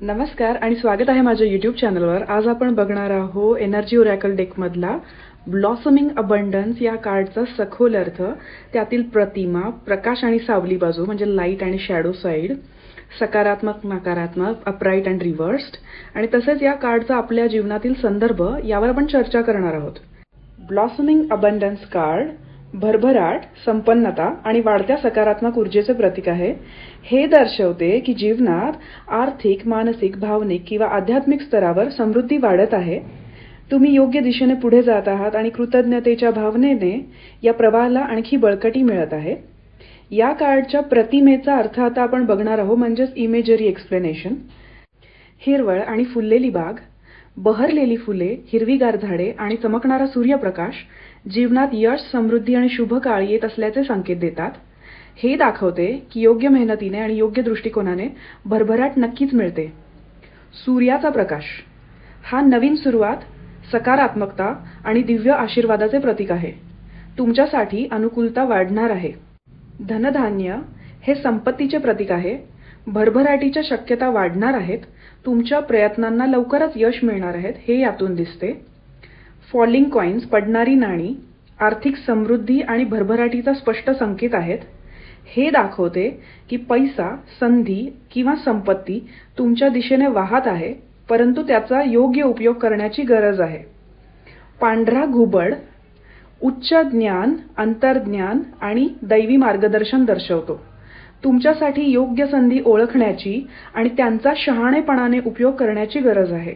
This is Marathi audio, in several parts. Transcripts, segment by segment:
नमस्कार आणि स्वागत आहे माझ्या यूट्यूब चॅनलवर आज आपण बघणार आहोत एनर्जी ओरॅकल डेकमधला ब्लॉसमिंग अबंडन्स या कार्डचा सखोल अर्थ त्यातील प्रतिमा प्रकाश आणि सावली बाजू म्हणजे लाइट आणि शॅडो साईड सकारात्मक नकारात्मक अपराईट अँड रिव्हर्स्ड आणि तसेच या कार्डचा आपल्या जीवनातील संदर्भ यावर आपण चर्चा करणार आहोत. ब्लॉसमिंग अबंडन्स कार्ड भरभराट संपन्नता आणि वाढत्या सकारात्मक ऊर्जेचे प्रतीक आहे. हे दर्शवते की जीवनात आर्थिक मानसिक भावनिक किंवा आध्यात्मिक स्तरावर समृद्धी वाढत आहे. तुम्ही योग्य दिशेने पुढे जात आहात आणि कृतज्ञतेच्या भावनेने या प्रवाहाला आणखी बळकटी मिळत आहे. या कार्डच्या प्रतिमेचा अर्थ आता आपण बघणार आहोत म्हणजेच इमेजरी एक्सप्लेनेशन हिरवळ आणि फुललेली बाग बहरलेली फुले हिरवीगार झाडे आणि चमकणारा सूर्यप्रकाश जीवनात यश समृद्धी आणि शुभ काळ येत असल्याचे संकेत देतात. हे दाखवते की योग्य मेहनतीने आणि योग्य दृष्टिकोनाने भरभराट नक्कीच मिळते. सूर्याचा प्रकाश. हा नवीन सुरुवात सकारात्मकता आणि दिव्य आशीर्वादाचे प्रतीक आहे. तुमच्यासाठी अनुकूलता वाढणार आहे. धनधान्य हे संपत्तीचे प्रतीक आहे. भरभराटीच्या शक्यता वाढणार आहेत. तुमच्या प्रयत्नांना लवकरच यश मिळणार आहेत हे यातून दिसते. फॉलिंग कॉइन्स पडणारी नाणी आर्थिक समृद्धी आणि भरभराटीचा स्पष्ट संकेत आहेत हे दाखवते की पैसा संधी किंवा संपत्ती तुमच्या दिशेने वाहत आहे परंतु त्याचा योग्य उपयोग करण्याची गरज आहे. पांढरा घुबड उच्च ज्ञान अंतर्ज्ञान आणि दैवी मार्गदर्शन दर्शवतो. तुमच्यासाठी योग्य संधी ओळखण्याची आणि त्यांचा शहाणेपणाने उपयोग करण्याची गरज आहे.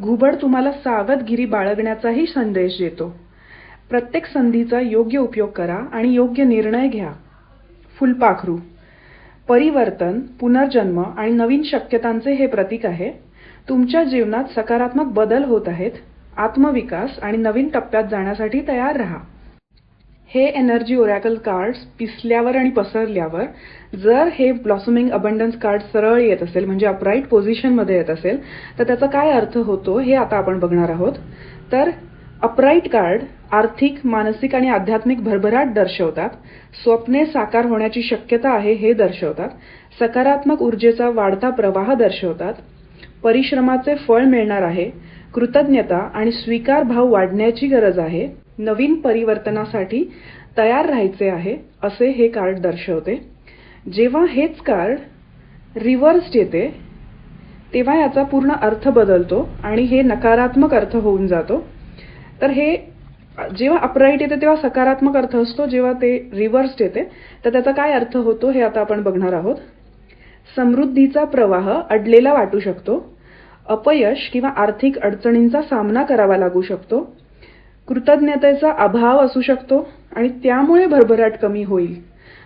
घुबड तुम्हाला सावधगिरी बाळगण्याचाही संदेश देतो. प्रत्येक संधीचा योग्य उपयोग करा आणि योग्य निर्णय घ्या. फुलपाखरू. परिवर्तन पुनर्जन्म आणि नवीन शक्यतांचे हे प्रतीक आहे. तुमच्या जीवनात सकारात्मक बदल होत आहेत. आत्मविकास आणि नवीन टप्प्यात जाण्यासाठी तयार राहा. हे एनर्जी ओरॅकल कार्ड्स पिसल्यावर आणि पसरल्यावर जर हे ब्लॉसमिंग अबंडन्स कार्ड सरळ येत असेल म्हणजे अपराईट पोझिशनमध्ये येत असेल तर त्याचा काय अर्थ होतो हे आता आपण बघणार आहोत. तर अपराईट कार्ड आर्थिक मानसिक आणि आध्यात्मिक भरभराट दर्शवतात. स्वप्ने साकार होण्याची शक्यता आहे हे दर्शवतात. सकारात्मक ऊर्जेचा वाढता प्रवाह दर्शवतात. परिश्रमाचे फळ मिळणार आहे. कृतज्ञता आणि स्वीकार भाव वाढण्याची गरज आहे नवीन परिवर्तनासाठी तयार राहायचे आहे असे हे कार्ड दर्शवते. जेव्हा हेच कार्ड रिव्हर्स्ड येते तेव्हा याचा पूर्ण अर्थ बदलतो आणि हे नकारात्मक अर्थ होऊन जातो. तर हे जेव्हा अपराईट येते तेव्हा सकारात्मक अर्थ असतो. जेव्हा ते रिव्हर्स्ड येते तर त्याचा काय अर्थ होतो हे आता आपण बघणार आहोत. समृद्धीचा प्रवाह अडलेला वाटू शकतो. अपयश किंवा आर्थिक अडचणींचा सामना करावा लागू शकतो. कृतज्ञतेचा अभाव असू शकतो आणि त्यामुळे भरभराट कमी होईल.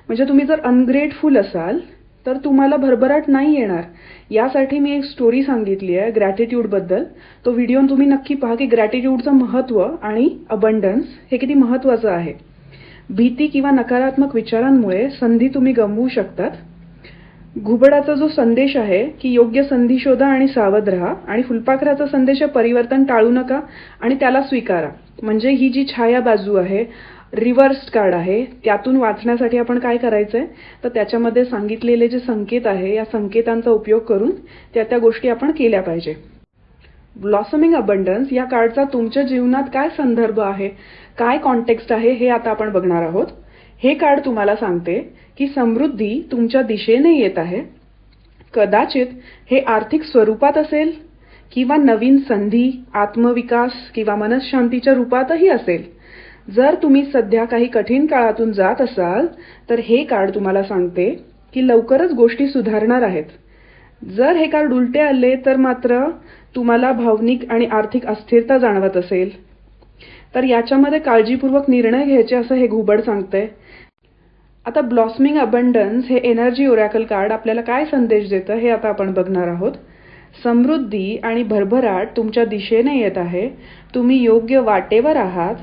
म्हणजे तुम्ही जर अनग्रेटफुल असाल तर तुम्हाला भरभराट नाही येणार. यासाठी मी एक स्टोरी सांगितली आहे ग्रॅटिट्यूडबद्दल तो व्हिडिओ तुम्ही नक्की पहा की ग्रॅटिट्यूडचं महत्त्व आणि अबंडन्स हे किती महत्त्वाचं आहे. भीती किंवा नकारात्मक विचारांमुळे संधी तुम्ही गमवू शकतात. घुबडाचा जो संदेश आहे की योग्य संधी शोधा आणि सावध राहा आणि फुलपाखराचा संदेश परिवर्तन टाळू नका आणि त्याला स्वीकारा. म्हणजे ही जी छाया बाजू आहे रिव्हर्स कार्ड आहे त्यातून वाचण्यासाठी आपण काय करायचंय? तर त्याच्यामध्ये सांगितलेले जे संकेत आहे या संकेतांचा उपयोग करून त्या त्या गोष्टी आपण केल्या पाहिजे. ब्लॉसमिंग अबंडन्स या कार्डचा तुमच्या जीवनात काय संदर्भ आहे? काय कॉन्टेक्स्ट आहे हे आता आपण बघणार आहोत. हे कार्ड तुम्हाला सांगते की समृद्धी तुमच्या दिशेने येत आहे. कदाचित हे आर्थिक स्वरूपात असेल किंवा नवीन संधी आत्मविकास किंवा मनशांतीच्या रूपातही असेल. जर तुम्ही सध्या काही कठीण काळातून जात असाल तर हे कार्ड तुम्हाला सांगते की लवकरच गोष्टी सुधारणार आहेत. जर हे कार्ड उलटे आले तर मात्र तुम्हाला भावनिक आणि आर्थिक अस्थिरता जाणवत असेल. तर याच्यामध्ये काळजीपूर्वक निर्णय घ्यायचे असं हे घुबड सांगतंय. आता ब्लॉसमिंग अबंडन्स हे एनर्जी ओरॅकल कार्ड आपल्याला काय संदेश देतं हे आता आपण बघणार आहोत. समृद्धी आणि भरभराट तुमच्या दिशेने येत आहे. तुम्ही योग्य वाटेवर आहात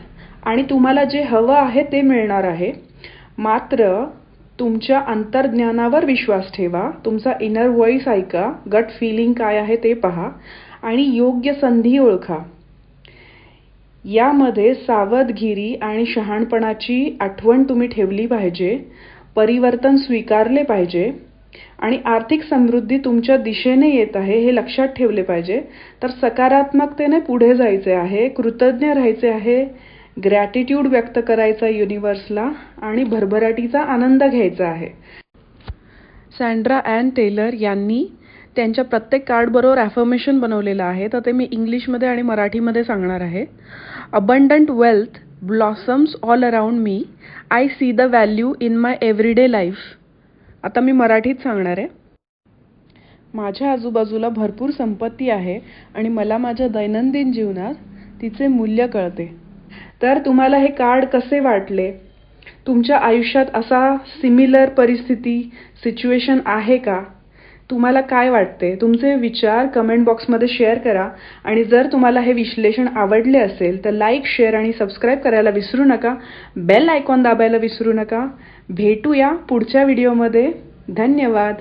आणि तुम्हाला जे हवं आहे ते मिळणार आहे. मात्र तुमच्या अंतर्ज्ञानावर विश्वास ठेवा. तुमचा इनर व्हॉइस ऐका. गट फिलिंग काय आहे ते पहा. आणि योग्य संधी ओळखा. यामध्ये सावधगिरी आणि शहाणपणाची आठवण तुम्ही ठेवली पाहिजे परिवर्तन स्वीकारले पाहिजे आणि आर्थिक समृद्धी तुमच्या दिशेने येत आहे हे लक्षात ठेवले पाहिजे. तर सकारात्मकतेने पुढे जायचे आहे कृतज्ञ राहायचे आहे ग्रॅटिट्यूड व्यक्त करायचा युनिवर्सला आणि भरभराटीचा आनंद घ्यायचा आहे. सँड्रा अँड टेलर यांनी त्यांच्या प्रत्येक कार्डबरोबर ॲफर्मेशन बनवलेलं आहे. तर ते मी इंग्लिशमध्ये आणि मराठीमध्ये सांगणार आहे. Abundant wealth blossoms all around me I see the value in my everyday life आता मी मराठीत सांगणार आहे. माझ्या आजूबाजूला भरपूर संपत्ती आहे आणि मला माझ्या दैनंदिन जीवनात तिचे मूल्य कळते. तर तुम्हाला हे कार्ड कसे वाटले? तुमच्या आयुष्यात असा सिमिलर परिस्थिती सिच्युएशन आहे का? तुम्हाला काय वाटते? तुमचे विचार कमेंट बॉक्समध्ये शेअर करा. आणि जर तुम्हाला हे विश्लेषण आवडले असेल तर लाईक शेअर आणि सबस्क्राईब करायला विसरू नका. बेल आयकॉन दाबायला विसरू नका. भेटूया पुढच्या व्हिडिओमध्ये धन्यवाद.